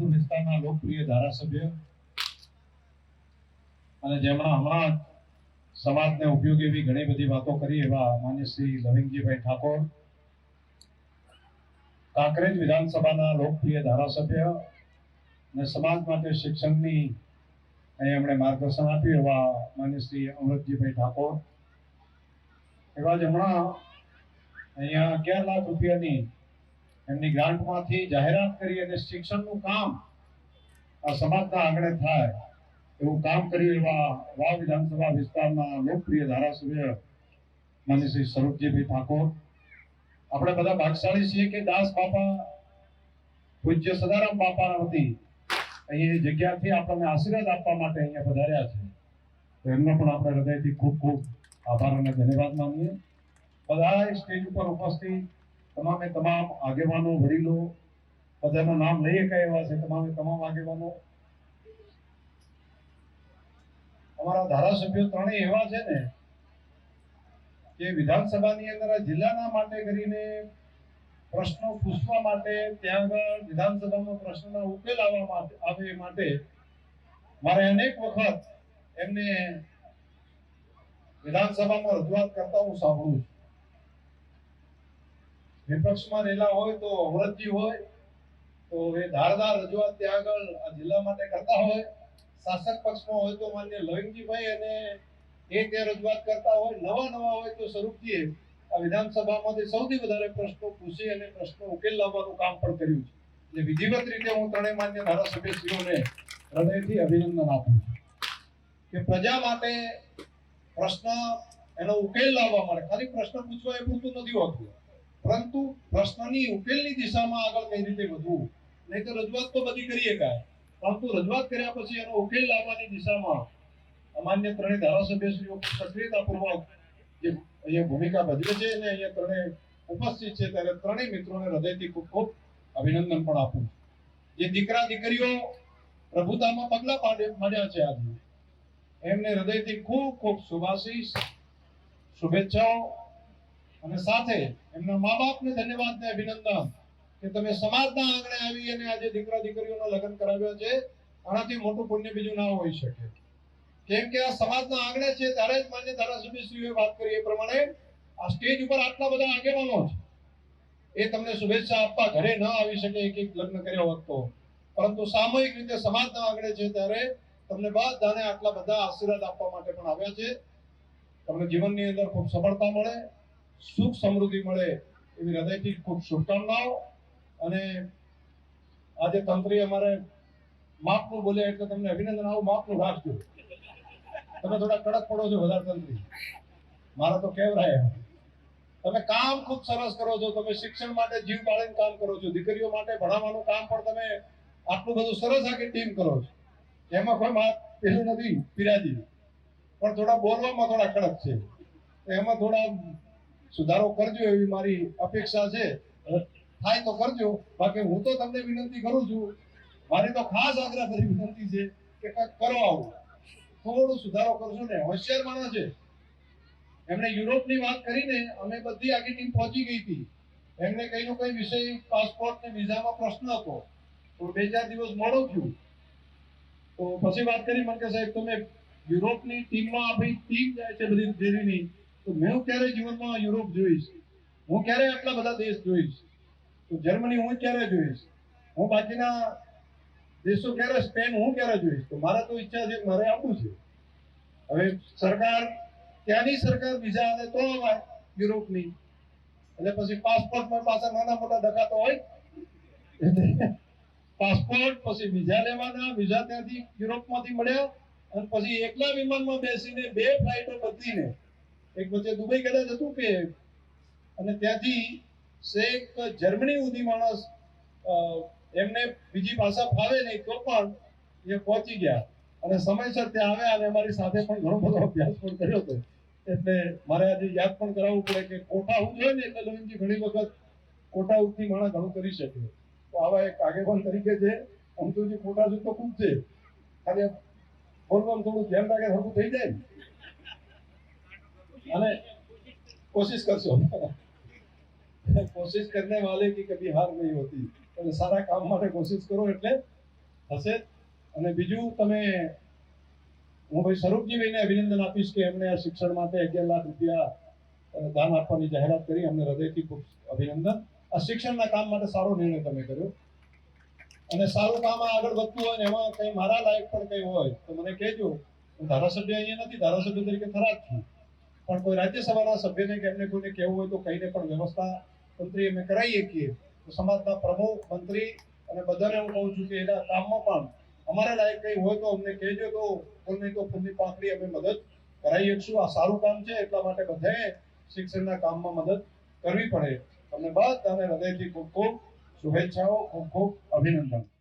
માનપુર વિસ્તારના લોકપ્રિય ધારાસભ્ય અને જેમણે હમણાં સમાજને ઉપયોગી એવી ઘણી બધી વાતો કરી એવા માન્ય શ્રી લવિંગજીભાઈ ઠાકોર. કાંકરેજ વિધાનસભાના લોકપ્રિય ધારાસભ્ય અને સમાજ માટે શિક્ષણની અહીંયા એમણે માર્ગદર્શન આપ્યું એવા માન્ય શ્રી અમૃતજીભાઈ ઠાકોર. એવા જ હમણાં અહીંયા અગિયાર લાખ રૂપિયાની એમની ગ્રાન્ટમાંથી જાહેરાત કરી અને શિક્ષણનું કામ આ સમાજના આંગણે થાય એવું કામ કર્યું એવા વાવ વિધાનસભા વિસ્તારના લોકપ્રિય ધારાસભ્ય માન્ય શ્રી સ્વરૂપજીભાઈ ઠાકોર. આપણે બધા ભાગશાળી છીએ કે દાસ બાપા, પૂજ્ય સદારામ બાપા હતી. અહીં જગ્યાથી આપણને આશીર્વાદ આપવા માટે અહીંયા પધાર્યા છે. તો એમનો પણ આપણે હૃદયથી ખૂબ ખૂબ આભાર અને ધન્યવાદ માનીએ. બધા સ્ટેજ ઉપર ઉપસ્થિત તમામે તમામ આગેવાનો, વડીલો, બધાનું નામ લઈએ કયા એવા છે? તમામે તમામ આગેવાનો. અમારા ધારાસભ્યો ત્રણેય એવા છે ને કે વિધાનસભાની અંદર જિલ્લાના માટે કરીને પ્રશ્નો પૂછવા માટે, ત્યાં આગળ વિધાનસભામાં પ્રશ્નના ઉકેલ આવવા માટે, આવે માટે મારે અનેક વખત એમને વિધાનસભામાં રજૂઆત કરતા હું સાંભળું છું. વિપક્ષમાં રહેલા હોય તો અમરતજી હોય, તો એ ધારદાર રજૂઆત ત્યાં આગળ આ જિલ્લા માટે કરતા હોય. શાસક પક્ષમાં હોય તો માન્ય લવિંગજીભાઈ અને એ ત્યાં રજૂઆત કરતા હોય. નવા નવા હોય તો સ્વરૂપજીએ આ વિધાનસભામાંથી સૌથી વધારે પ્રશ્નો પૂછી અને પ્રશ્નો ઉકેલ લાવવાનું કામ પણ કર્યું છે. એટલે વિધિવત રીતે હું ત્રણેય માન્ય ધારાસભ્યશ્રીઓને હૃદયથી અભિનંદન આપું છું કે પ્રજા માટે પ્રશ્ન એનો ઉકેલ લાવવા માટે. ખાલી પ્રશ્ન પૂછવા એ પૂરતું નથી હોતું. પરંતુ પ્રશ્નની ઉકેલની દિશામાં આગળ કઈ રીતે વધવું? નહીં તો રજૂઆત તો બધી કરીએ કાંઈ. પરંતુ રજૂઆત કર્યા પછી એનો ઉકેલ લાવવાની દિશામાં અમાન્ય ત્રણેય ધારાસભ્યશ્રીઓ સક્રિયતાપૂર્વક જે અહીંયા ભૂમિકા ભજવે છે અને અહીંયા ત્રણેય ઉપસ્થિત છે, ત્યારે ત્રણેય મિત્રોને હૃદયથી ખૂબ ખૂબ અભિનંદન પણ આપું. જે દીકરા દીકરીઓ પ્રભુતામાં પગલા પાડે- માંડ્યા છે આજે એમને હૃદયથી ખૂબ ખૂબ શુભાશીષ, શુભેચ્છાઓ. અને સાથે એમના મા બાપને ધન્યવાદ ને અભિનંદન કે તમે સમાજના આંગણે આવી અને આજે દીકરા દીકરીઓના લગ્ન કરાવ્યો છે. આનાથી મોટું પુણ્ય બીજું ના હોઈ શકે. કેમ કે આ સમાજના આંગણે છે, ત્યારે જ માન્ય ધારાસભ્યશ્રીઓએ વાત કરી એ પ્રમાણે આ સ્ટેજ ઉપર આટલા બધા આગેવાનો છે. એ તમને શુભેચ્છા આપવા ઘરે ન આવી શકે એક એક લગ્ન કર્યો હોત પરંતુ સામૂહિક રીતે સમાજના આંગણે છે, ત્યારે તમને બધાને આટલા બધા આશીર્વાદ આપવા માટે પણ આવ્યા છે. તમને જીવનની અંદર ખૂબ સફળતા મળે. સુખ સમૃદ્ધિ મળે એવી હૃદયથી ખૂબ શુભકામનાઓ. અને આજે તંત્રી અમારે માપનું બોલે એટલે તમને અભિનંદન, આવું માપનું રાખજો. તમે થોડા કડક પડો છો વધારે તંત્રી. મારા તો કેવરાય તમે કામ ખૂબ સરસ કરો છો, તમે શિક્ષણ માટે જીવ બાળીને કામ કરો છો, દીકરીઓ માટે ભણાવવાનું કામ પણ તમે આટલું બધું સરસ આખી ટીમ કરો છો. એમાં કોઈ માત પેલું નથી, પિરાજી. પણ થોડા બોલવામાં થોડા કડક છે. એમાં થોડા સુધારો કરજો એવી મારી અપેક્ષા છે. થાય તો કરજો. બાકી હું તો તમને વિનંતી કરું છું. મારી તો ખાસ આગ્રહ કરી વિનંતી છે કે કંઈક કરો આવું. થોડો સુધારો કરશો ને હોશિયાર માણસ છે. એમણે યુરોપની વાત કરીને અમે બધી આખી ટીમ પહોંચી ગઈ હતી. એમને કઈ નો કઈ વિષય પાસપોર્ટ ને વિઝામાં પ્રશ્ન હતો. તો બે ચાર દિવસ મોડો થયું. તો પછી વાત કરી મને કે સાહેબ તમે યુરોપની ટીમમાં આપણી ટીમ જાય છે બધી, ડેરીની. તો મેં ક્યારે જીવનમાં યુરોપ જોઈશ. હું ક્યારે આટલા બધા દેશ જોઈશ? તો જર્મની હું ક્યારે જોઈશ? હું બાકીના દેશો ક્યારે, સ્પેન હું ક્યારે જોઈશ? તો મારા તો ઈચ્છા છે મારે આવવું છે. હવે સરકાર, ત્યાંની સરકાર બીજા આલે તો યુરોપની. એટલે પછી પાસપોર્ટમાં પાછા નાના મોટા ડખાતો હોય. પાસપોર્ટ, પછી વિઝા લેવાના, વિઝા ત્યાંથી યુરોપમાંથી મળ્યા. અને પછી એકલા વિમાનમાં બેસીને બે ફ્લાઇટો બદલીને એક વચ્ચે દુબઈ કદાચ હતું કે, અને ત્યાંથી શેખ જર્મની સુધી માણસ એમને બીજી ભાષા ફાવે નહીં તો પણ એ પહોંચી ગયા. અને સમયસર ત્યાં આવ્યા અને અમારી સાથે પણ ઘણો બધો અભ્યાસ પણ કર્યો હતો. એટલે મારે આજે યાદ પણ કરાવવું પડે કે કોટા હું જોઈએ ને એટલે લવિંગજી ઘણી વખત કોટા ઉઠથી માણસ ઘણું કરી શકે. તો આવા એક આગેવાન તરીકે છે. અમતુજી કોટા સુધી તો ખૂબ છે. ખાલી બોલવામાં થોડું ધ્યાન રાખે સરખું થઈ જાય ને. અને कोशिश करशो कोशिश करने वाले की कभी हार नहीं होती તમે સારા કામ માટે કોશિશ કરો એટલે થશે અને બીજું તમે હું ભાઈ સ્વરૂપજીભાઈને અભિનંદન આપીશ કે એમણે આ શિક્ષણ માટે અગિયાર લાખ રૂપિયા અ, દાન આપવાની જાહેરાત કરી અમને હૃદયથી ખૂબ અભિનંદન આ શિક્ષણના કામ માટે સારો નિર્ણય તમે કર્યો અને સારું કામ આ આગળ વધતું હોય ને એમાં કંઈ મારા લાયક પણ કંઈ હોય તો મને કહેજો હું ધારાસભ્ય અહીંયા નથી ધારાસભ્ય તરીકે થરાદ છું પણ કોઈ રાજ્યસભાના સભ્યને કે એમને કોઈને કહેવું હોય તો કહીને પણ વ્યવસ્થા તંત્રી અમે કરાવીએ છીએ તો સમાજના પ્રમુખ, મંત્રી અને બધાને હું કહું છું કે એના કામમાં પણ અમારા લાયક કંઈ હોય તો અમને કહેજો તો કોઈ નહીં તો ફૂલની પાંખડી અમે મદદ કરાવી શકશું. આ સારું કામ છે, એટલા માટે બધાએ શિક્ષણના કામમાં મદદ કરવી પડે. તમને બધાને હૃદયથી ખૂબ ખૂબ શુભેચ્છાઓ, ખૂબ ખૂબ અભિનંદન.